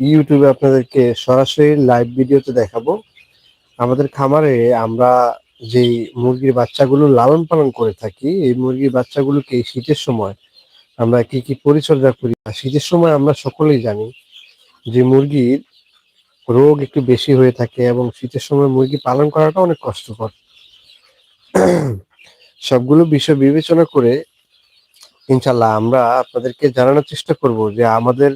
ইউটিউবে আপনাদেরকে সরাসরি লাইভ ভিডিওতে দেখাবো। আমাদের খামারে আমরা যেই মুরগির বাচ্চাগুলো লালন পালন করে থাকি, এই মুরগির বাচ্চাগুলোকে শীতের সময় আমরা কি কি পরিচর্যা করি শীতের সময় আমরা সকলেই জানি যে মুরগির রোগ একটু বেশি হয়ে থাকে এবং শীতের সময় মুরগি পালন করাটা অনেক কষ্টকর। সবগুলো বিষয় বিবেচনা করে ইনশাল্লাহ আমরা আপনাদেরকে জানানোর চেষ্টা করব যে আমাদের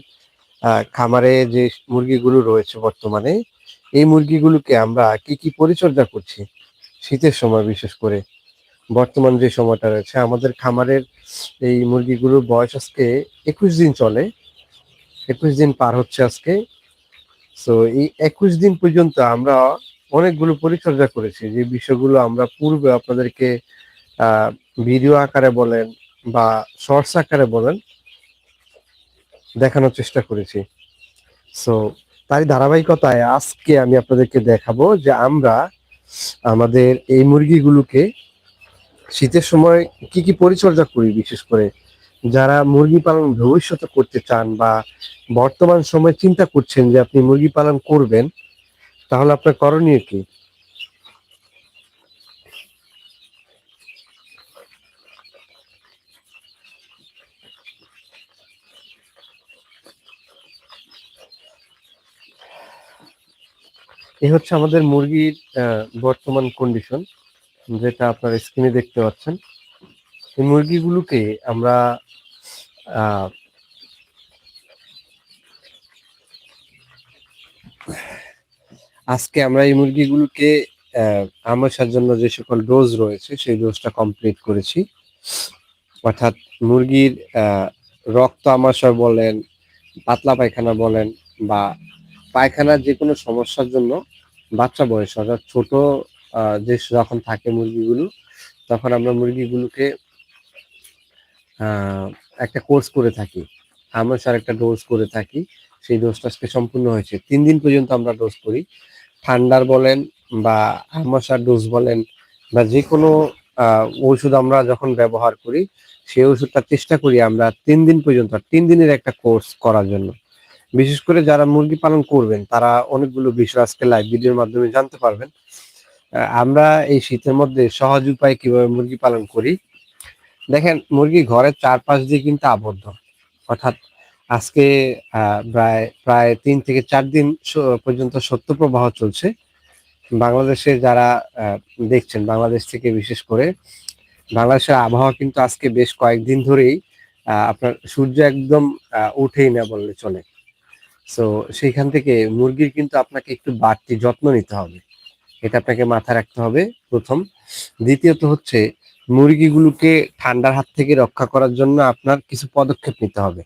খামারে যে মুরগিগুলো রয়েছে বর্তমানে, এই মুরগিগুলোকে আমরা কি কি পরিচর্যা করছি শীতের সময় বিশেষ করে? বর্তমান যে সময়টা রয়েছে, আমাদের খামারের এই মুরগিগুলোর বয়স আজকে একুশ দিন চলে। একুশ দিন পার হচ্ছে আজকে। তো এই একুশ দিন পর্যন্ত আমরা অনেকগুলো পরিচর্যা করেছি। যে বিষয়গুলো আমরা পূর্বে আপনাদেরকে ভিডিও আকারে বলেন বা শর্টস আকারে বলেন দেখানোর চেষ্টা করেছি। সো তারই ধারাবাহিকতায় আজকে আমি আপনাদেরকে দেখাবো যে আমরা আমাদের এই মুরগিগুলোকে শীতের সময় কি কি পরিচর্যা করি, বিশেষ করে যারা মুরগি পালন ভবিষ্যতে করতে চান বা বর্তমান সময় চিন্তা করছেন যে আপনি মুরগি পালন করবেন, তাহলে আপনার করণীয় কি? এই হচ্ছে আমাদের মুরগির বর্তমান কন্ডিশন যেটা আপনার স্ক্রিনে দেখতে পাচ্ছেন। এই মুরগিগুলোকে আমরা আজকে আমরা এই মুরগিগুলোকে আহ, আমাশার জন্য যে সকল ডোজ রয়েছে সেই ডোজটা কমপ্লিট করেছি। অর্থাৎ মুরগির রক্ত আমাশয় বলেন পাতলা পায়খানা বলেন বা পায়খানার যে কোনো সমস্যার জন্য বাচ্চা বয়স, অর্থাৎ ছোট যে যখন থাকে মুরগিগুলো, তখন আমরা মুরগিগুলোকে একটা কোর্স করে থাকি। আমাশার একটা ডোজ করে থাকি। সেই ডোজটা আজকে সম্পূর্ণ হয়েছে। তিন দিন পর্যন্ত আমরা ডোজ করি। ঠান্ডার বলেন বা আমাশার ডোজ বলেন বা যে কোনো ওষুধ আমরা যখন ব্যবহার করি, সেই ওষুধটা চেষ্টা করি আমরা তিন দিন পর্যন্ত, তিন দিনের একটা কোর্স করার জন্য। বিশেষ করে যারা মুরগি পালন করবেন, তারা অনেকগুলো বিষয় আজকে লাইভ ভিডিওর মাধ্যমে জানতে পারবেন। আমরা এই শীতের মধ্যে সহজ উপায়ে কীভাবে মুরগি পালন করি? দেখেন, মুরগি ঘরের চারপাশ দিয়ে কিন্তু আবদ্ধ। অর্থাৎ আজকে প্রায় প্রায় তিন থেকে চার দিন পর্যন্ত সত্য প্রবাহ চলছে। বাংলাদেশে যারা দেখছেন, বাংলাদেশ থেকে বিশেষ করে, বাংলাদেশের আবহাওয়া কিন্তু আজকে বেশ কয়েকদিন ধরেই আপনার সূর্য একদম উঠেই না বললে চলে। সো সেইখান থেকে মুরগির কিন্তু আপনাকে একটু বাড়তি যত্ন নিতে হবে। এটা আপনাকে মাথায় রাখতে হবে প্রথম। দ্বিতীয়ত হচ্ছে, মুরগিগুলোকে ঠান্ডার হাত থেকে রক্ষা করার জন্য আপনার কিছু পদক্ষেপ নিতে হবে।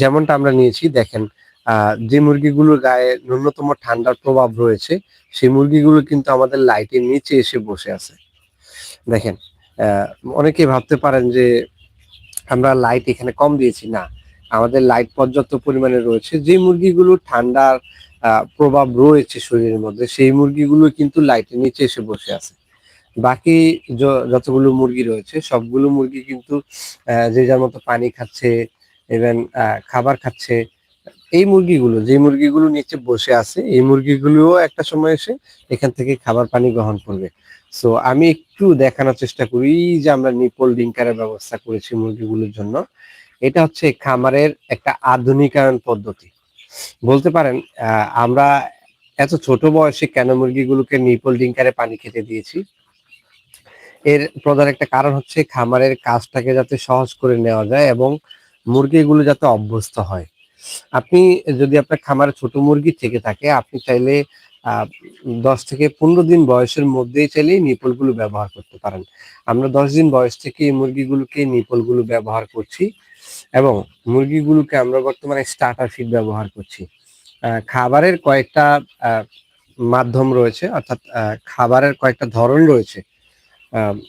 যেমনটা আমরা নিয়েছি, দেখেন যে মুরগিগুলোর গায়ে ন্যূনতম ঠান্ডার প্রভাব রয়েছে, সেই মুরগিগুলো কিন্তু আমাদের লাইটের নিচে এসে বসে আছে। দেখেন অনেকে ভাবতে পারেন যে আমরা লাইট এখানে কম দিয়েছি। না আমাদের লাইট পর্যাপ্ত পরিমাণে রয়েছে। যে মুরগিগুলো ঠান্ডার প্রভাব রয়েছে শরীরের মধ্যে, সেই মুরগিগুলো কিন্তু লাইটের নিচে এসে বসে আছে। বাকি যতগুলো মুরগি রয়েছে, সবগুলো মুরগি কিন্তু যে যার মতো পানি খাচ্ছে ইভেন খাবার খাচ্ছে, এই মুরগিগুলো যে মুরগিগুলো নিচে বসে আছে, এই মুরগিগুলোও একটা সময় এসে এখান থেকে খাবার পানি গ্রহণ করবে। সো আমি একটু দেখানোর চেষ্টা করি যে আমরা নিপল ডিঙ্কারের ব্যবস্থা করেছি মুরগিগুলোর জন্য। এটা হচ্ছে খামারের একটা আধুনিকায়ন পদ্ধতি। বলতে পারেন আমরা এত ছোট বয়সে কেন মুরগিগুলোকে নিপল ডিঙ্কারে পানি খেতে দিয়েছি? এর প্রধান একটা কারণ হচ্ছে খামারের কাজটাকে যাতে সহজ করে নেওয়া যায় এবং মুরগিগুলো যাতে অভ্যস্ত হয়। আপনি যদি আপনার খামারে ছোট মুরগি থেকে থাকে, আপনি চাইলে দশ থেকে পনেরো দিন বয়সের মধ্যেই চাইলে নিপলগুলো ব্যবহার করতে পারেন। আমরা দশ দিন বয়স থেকে এই মুরগিগুলোকে নিপলগুলো ব্যবহার করছি। এবং মুরগিগুলোকে আমরা বর্তমানে স্টার্টার ফিড ব্যবহার করছি। খাবারের কয়েকটা মাধ্যম রয়েছে, অর্থাৎ খাবারের কয়েকটা ধরন রয়েছে।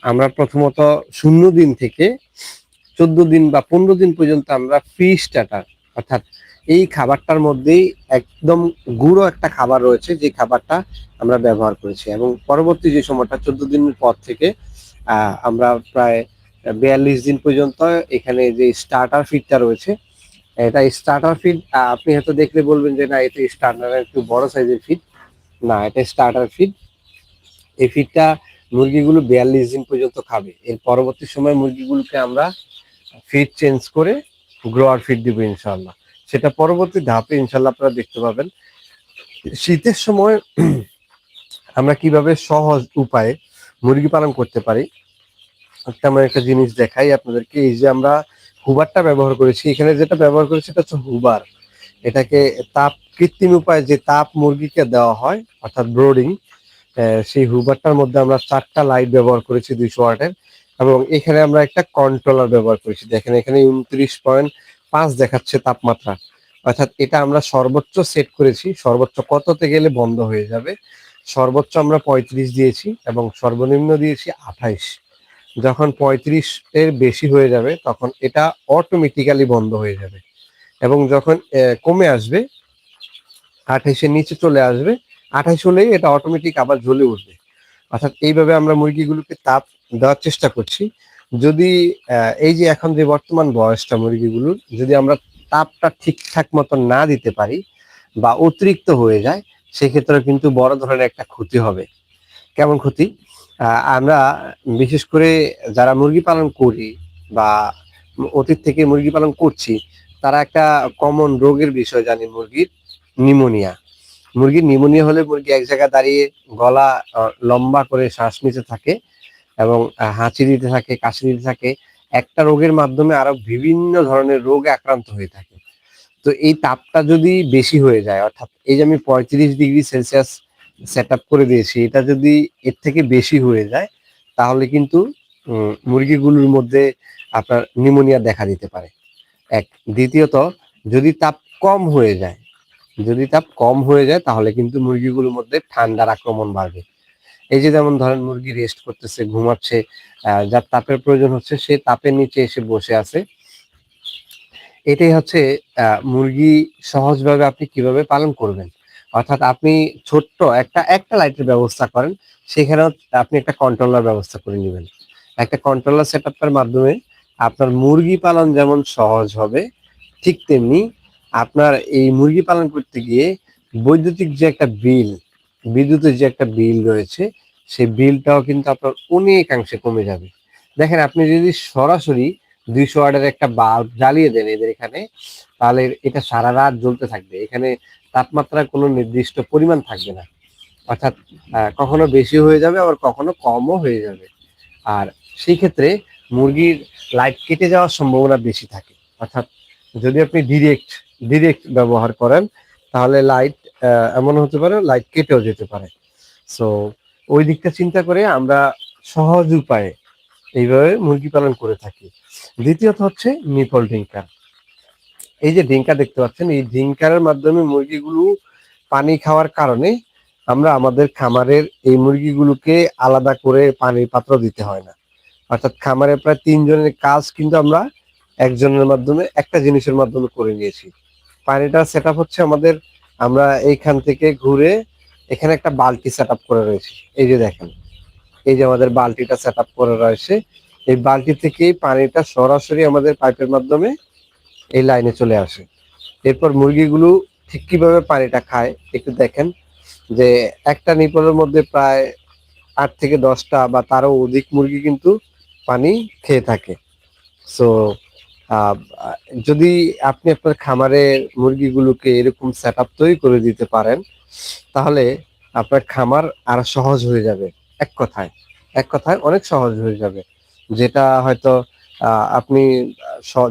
আমরা প্রথমত শূন্য দিন থেকে চোদ্দ দিন বা পনেরো দিন পর্যন্ত আমরা ফ্রি স্টার্টার অর্থাৎ এই খাবারটার মধ্যেই একদম গুঁড়ো একটা খাবার রয়েছে, যে খাবারটা আমরা ব্যবহার করেছি। এবং পরবর্তী যে সময়টা, চোদ্দ দিনের পর থেকে আমরা প্রায় বিয়াল্লিশ দিন পর্যন্ত এখানে যে স্টার্টার ফিডটা রয়েছে, এটা স্টার্টার ফিড আপনি হয়তো দেখলে বলবেন যে, না, এটা স্টার্টার একটু বড় সাইজের ফিড না, এটা স্টার্টার ফিড এই ফিডটা মুরগিগুলো বিয়াল্লিশ দিন পর্যন্ত খাবে। এর পরবর্তী সময় মুরগিগুলোকে আমরা ফিড চেঞ্জ করে গ্রোয়ার ফিড দিব ইনশাল্লাহ সেটা পরবর্তী ধাপে ইনশাল্লাহ আপনারা দেখতে পাবেন। শীতের সময় আমরা কীভাবে সহজ উপায়ে মুরগি পালন করতে পারি তেমন একটা জিনিস দেখাই আপনাদেরকে, এই যে আমরা হুবারটা ব্যবহার করেছি। এখানে যেটা ব্যবহার করেছি সেটা হচ্ছে হুবার। এটাকে তাপ, কৃত্রিম উপায়ে যে তাপ মুরগিকে দেওয়া হয়, অর্থাৎ ব্রোডিং সেই হুবারটার মধ্যে আমরা চারটা লাইট ব্যবহার করেছি দুইশো ওয়াটের। এবং এখানে আমরা একটা কন্ট্রোলার ব্যবহার করেছি। দেখেন, এখানে উনত্রিশ পয়েন্ট পাঁচ দেখাচ্ছে তাপমাত্রা। অর্থাৎ এটা আমরা সর্বোচ্চ সেট করেছি। সর্বোচ্চ কততে গেলে বন্ধ হয়ে যাবে? সর্বোচ্চ আমরা পঁয়ত্রিশ দিয়েছি এবং সর্বনিম্ন দিয়েছি আঠাইশ। যখন পঁয়ত্রিশ এর বেশি হয়ে যাবে, তখন এটা অটোমেটিক্যালি বন্ধ হয়ে যাবে। এবং যখন কমে আসবে, আঠাইশের নিচে চলে আসবে, আঠাইশ হলেই এটা অটোমেটিক আবার জ্বলে উঠবে। অর্থাৎ এইভাবে আমরা মুরগিগুলোকে তাপ দেওয়ার চেষ্টা করছি। যদি এই যে এখন যে বর্তমান বয়সটা মুরগিগুলোর, যদি আমরা তাপটা ঠিকঠাক মতো না দিতে পারি বা অতিরিক্ত হয়ে যায় সেক্ষেত্রে কিন্তু বড় ধরনের একটা ক্ষতি হবে। কেমন ক্ষতি? আমরা বিশেষ করে যারা মুরগি পালন করি বা অতীত থেকে মুরগি পালন করছি, তারা একটা কমন রোগের বিষয় জানি মুরগির নিউমোনিয়া মুরগির নিউমোনিয়া হলে মুরগি এক জায়গায় দাঁড়িয়ে গলা লম্বা করে শ্বাস নিতে থাকে এবং হাঁচি দিতে থাকে, কাশি দিতে থাকে। একটা রোগের মাধ্যমে আরও বিভিন্ন ধরনের রোগে আক্রান্ত হয়ে থাকে। তো এই তাপটা যদি বেশি হয়ে যায়, অর্থাৎ এই যে আমি পঁয়ত্রিশ ডিগ্রি সেলসিয়াস সেট করে দিয়েছি, এটা যদি এর থেকে বেশি হয়ে যায়, তাহলে কিন্তু মুরগিগুলোর মধ্যে আপনার নিউমোনিয়া দেখা দিতে পারে। এক, দ্বিতীয়ত, যদি তাপ কম হয়ে যায়, যদি তাপ কম হয়ে যায়, তাহলে কিন্তু মুরগিগুলোর মধ্যে ঠান্ডার আক্রমণ বাড়বে। এই যে যেমন ধরেন মুরগি রেস্ট করতেছে, ঘুমাচ্ছে যার তাপের প্রয়োজন হচ্ছে, সে তাপের নিচে এসে বসে আছে। এটাই হচ্ছে মুরগি সহজভাবে আপনি কীভাবে পালন করবেন? অর্থাৎ আপনি ছোট্ট একটা একটা লাইটের ব্যবস্থা করেন, সেখানেও আপনি একটা কন্ট্রোলার ব্যবস্থা করে নেবেন। একটা কন্ট্রোলার সেট মাধ্যমে আপনার মুরগি পালন যেমন সহজ হবে, ঠিক তেমনি আপনার এই মুরগি পালন করতে গিয়ে বৈদ্যুতিক যে একটা বিল, বিদ্যুতের যে একটা বিল রয়েছে, সেই বিলটাও কিন্তু আপনার অনেকাংশে কমে যাবে। দেখেন, আপনি যদি সরাসরি দুইশো ওয়াটের একটা বাল্ব জ্বালিয়ে দেন এদের এখানে, তাহলে এটা সারা রাত জ্বলতে থাকবে। এখানে তাপমাত্রার কোনো নির্দিষ্ট পরিমাণ থাকবে না। অর্থাৎ কখনো বেশি হয়ে যাবে, আবার কখনো কমও হয়ে যাবে। আর সেই ক্ষেত্রে মুরগির লাইট কেটে যাওয়ার সম্ভাবনা বেশি থাকে। অর্থাৎ, যদি আপনি ডিরেক্ট ডিরেক্ট ব্যবহার করেন, তাহলে লাইট এমন হতে পারে লাইট কেটেও যেতে পারে। সো ওই দিকটা চিন্তা করে আমরা সহজ উপায়ে এইভাবে মুরগি পালন করে থাকি। দ্বিতীয়ত হচ্ছে নিপল ডিঙ্কার এই যে ডিঙ্কা দেখতে পাচ্ছেন, এই ডিঙ্কারের মাধ্যমে মুরগিগুলো পানি খাওয়ার কারণে আমরা আমাদের খামারের এই মুরগিগুলোকে আলাদা করে পানির পাত্র দিতে হয় না। অর্থাৎ খামারে প্রায় তিনজনের কাজ কিন্তু আমরা একজনের মাধ্যমে, একটা জিনিসের মাধ্যমে করে নিয়েছি। পানিটা সেট হচ্ছে আমাদের, আমরা এইখান থেকে ঘুরে এখানে একটা বালতি সেট করে রয়েছে। এই যে দেখেন, এই যে আমাদের বালতিটা সেট করে রয়েছে। এই বালতি থেকেই পানিটা সরাসরি আমাদের পাইপের মাধ্যমে এই লাইনে চলে আসে। এরপর মুরগিগুলো ঠিক কীভাবে পানিটা খায় একটু দেখেন যে একটা নিপলের মধ্যে প্রায় আট থেকে দশটা বা তারও অধিক মুরগি কিন্তু পানি খেয়ে থাকে। সো যদি আপনি আপনার খামারে মুরগিগুলোকে এরকম সেট আপ তৈরি করে দিতে পারেন, তাহলে আপনার খামার আর সহজ হয়ে যাবে। এক কথায় এক কথায় অনেক সহজ হয়ে যাবে। যেটা হয়তো আপনি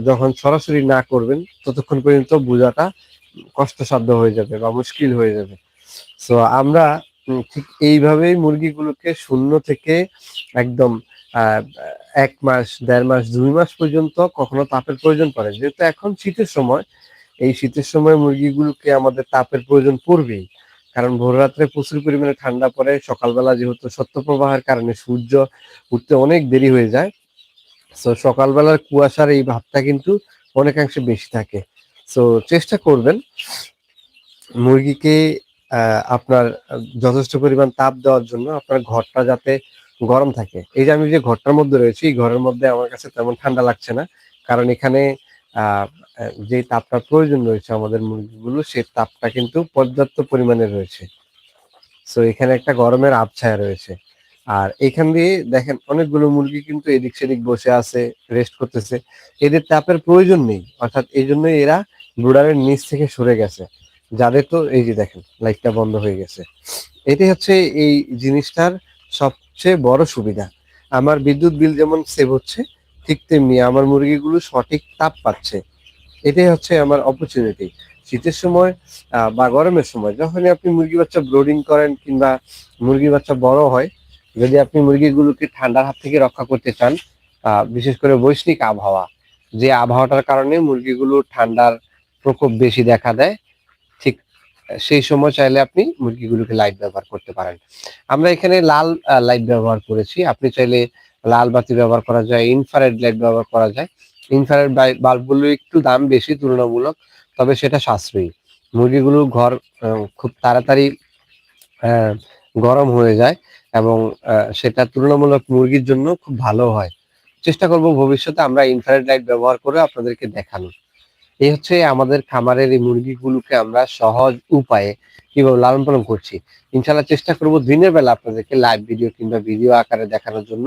যখন সরাসরি না করবেন, ততক্ষণ পর্যন্ত বোঝাটা কষ্টসাধ্য হয়ে যাবে বা মুশকিল হয়ে যাবে। সো আমরা ঠিক এইভাবেই মুরগিগুলোকে শূন্য থেকে একদম এক মাস, দেড় মাস, দুই মাস পর্যন্ত কখনো তাপের প্রয়োজন পড়ে। যেহেতু এখন শীতের সময়, এই শীতের সময় মুরগিগুলোকে আমাদের তাপের প্রয়োজন পড়বেই। কারণ ভোর রাত্রে প্রচুর পরিমাণে ঠান্ডা পড়ে, সকালবেলা যেহেতু সত্যপ্রবাহের কারণে সূর্য উঠতে অনেক দেরি হয়ে যায় তো সকালবেলার কুয়াশার এই ভাবটা কিন্তু অনেকাংশে বেশি থাকে। তো চেষ্টা করবেন মুরগিকে আপনার যথেষ্ট পরিমাণ তাপ দেওয়ার জন্য আপনার ঘরটা যাতে গরম থাকে। এই যে আমি যে ঘরটার মধ্যে রয়েছি, এই ঘরের মধ্যে আমার কাছে তেমন ঠান্ডা লাগছে না। কারণ এখানে যে তাপটা প্রয়োজন রয়েছে আমাদের মুরগিগুলো সেই তাপটা কিন্তু পর্যাপ্ত পরিমাণে রয়েছে। সো এখানে একটা গরমের আবছায়া রয়েছে। আর এখান দিয়ে দেখেন অনেকগুলো মুরগি কিন্তু এদিক সেদিক বসে আছে রেস্ট করতেছে। এদের তাপের প্রয়োজন নেই, অর্থাৎ এই জন্যই এরা ব্রুডারের নিচ থেকে সরে গেছে। যাদের তো এই যে দেখেন, লাইটটা বন্ধ হয়ে গেছে। এটাই হচ্ছে এই জিনিসটার সবচেয়ে বড় সুবিধা। আমার বিদ্যুৎ বিল যেমন সেভ হচ্ছে, ঠিক তেমনি আমার মুরগিগুলো সঠিক তাপ পাচ্ছে। এটাই হচ্ছে আমার অপরচুনিটি শীতের সময় বা গরমের সময়, যখনই আপনি মুরগি বাচ্চা ব্রোডিং করেন কিংবা মুরগি বাচ্চা বড় হয় যদি আপনি মুরগিগুলোকে ঠান্ডার হাত থেকে রক্ষা করতে চান বিশেষ করে বৈশ্বিক আবহাওয়া, যে আবহাওয়াটার কারণে মুরগিগুলো ঠান্ডার প্রকোপ বেশি দেখা দেয়, ঠিক সেই সময় চাইলে আপনি মুরগিগুলোকে লাইট ব্যবহার করতে পারেন। আমরা এখানে লাল লাইট ব্যবহার করেছি। আপনি চাইলে লাল বাতি ব্যবহার করা যায়, ইনফ্রারেড লাইট ব্যবহার করা যায়। ইনফ্রারেড বাল্বগুলো একটু দাম বেশি, তুলনামূলক, তবে সেটা সাশ্রয়ী। মুরগিগুলো ঘর খুব তাড়াতাড়ি গরম হয়ে যায়। এবং সেটা তুলনামূলক মুরগির জন্য খুব ভালো হয়। চেষ্টা করব ভবিষ্যতে আমরা ইনফ্রারেড লাইট ব্যবহার করে আপনাদেরকে দেখানো এই হচ্ছে আমাদের খামারের এই মুরগিগুলোকে আমরা সহজ উপায়ে কীভাবে লালন পালন করছি। ইনশাল্লাহ চেষ্টা করব দিনের বেলা আপনাদেরকে লাইভ ভিডিও কিংবা ভিডিও আকারে দেখানোর জন্য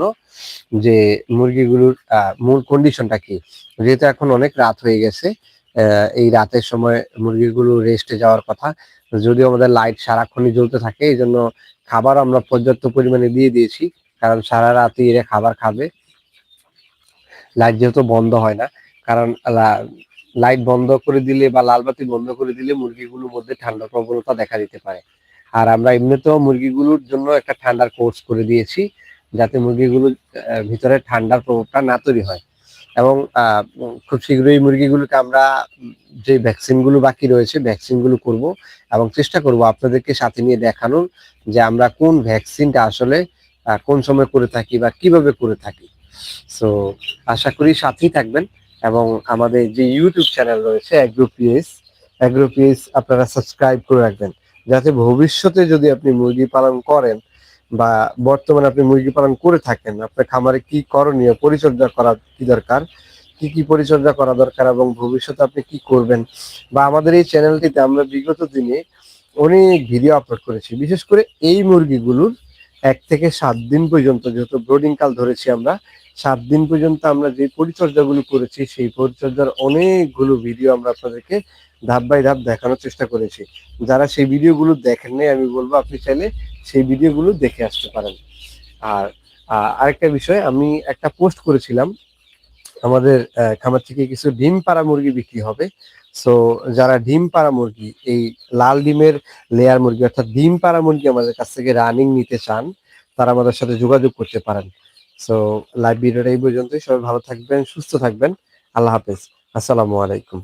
যে মুরগিগুলোর মূল কন্ডিশনটা কি। যেহেতু এখন অনেক রাত হয়ে গেছে এই রাতের সময় মুরগিগুলো রেস্টে যাওয়ার কথা। যদিও আমাদের লাইট সারাক্ষণই জ্বলতে থাকে এই জন্য খাবার আমরা পর্যাপ্ত পরিমাণে দিয়ে দিয়েছি কারণ সারা রাতই এরা খাবার খাবে। লাইট যেহেতু বন্ধ হয় না কারণ লাইট বন্ধ করে দিলে বা লাল বাতি বন্ধ করে দিলে মুরগিগুলোর মধ্যে ঠান্ডা প্রবণতা দেখা দিতে পারে। আর আমরা এমনিতেও মুরগিগুলোর জন্য একটা ঠান্ডার কোর্স করে দিয়েছি যাতে মুরগিগুলোর আহ, ভিতরে ঠান্ডার প্রভাবটা না তৈরি হয়। এবং খুব শীঘ্রই মুরগিগুলোকে আমরা যে ভ্যাকসিনগুলো বাকি রয়েছে, ভ্যাকসিনগুলো করব এবং চেষ্টা করব আপনাদেরকে সাথে নিয়ে দেখানোর যে আমরা কোন ভ্যাকসিনটা আসলে কোন সময় করে থাকি বা কীভাবে করে থাকি। সো আশা করি সাথেই থাকবেন এবং আমাদের যে ইউটিউব চ্যানেল রয়েছে অ্যাগ্রো পিএস অ্যাগ্রো পিএস আপনারা সাবস্ক্রাইব করে রাখবেন। যাতে ভবিষ্যতে যদি আপনি মুরগি পালন করেন বা বর্তমানে আপনি মুরগি পালন করে থাকেন, আপনার খামারে কি করণীয়, পরিচর্যা করা কি দরকার? কি কি পরিচর্যা করা দরকার এবং ভবিষ্যতে আপনি কি করবেন? বা আমাদের এই চ্যানেলটিতে আমরা বিগত দিনে অনেক ভিডিও আপলোড করেছি। বিশেষ করে এই মুরগিগুলোর এক থেকে সাত দিন পর্যন্ত, যেহেতু ব্রোডিং কাল ধরেছি আমরা, সাত দিন পর্যন্ত আমরা যে পরিচর্যাগুলো করেছি, সেই পরিচর্যার অনেকগুলো ভিডিও আমরা আপনাদেরকে ধাপ বাই ধাপ দেখানোর চেষ্টা করেছি। যারা সেই ভিডিওগুলো দেখেন নাই, আমি বলব আপনি চাইলে সেই ভিডিওগুলো দেখে আসতে পারেন। আর আরেকটা বিষয়, আমি একটা পোস্ট করেছিলাম, আমাদের খামার থেকে কিছু ডিম পাড়া মুরগি বিক্রি হবে। সো যারা ডিম পাড়া মুরগি, এই লাল ডিমের লেয়ার মুরগি, অর্থাৎ ডিম পাড়া মুরগি আমাদের কাছ থেকে রানিং নিতে চান, তারা আমাদের সাথে যোগাযোগ করতে পারেন। সো লাইভ ভিডিওটা এই পর্যন্তই। সবাই ভালো থাকবেন, সুস্থ থাকবেন। আল্লাহ হাফেজ। আসসালামু আলাইকুম।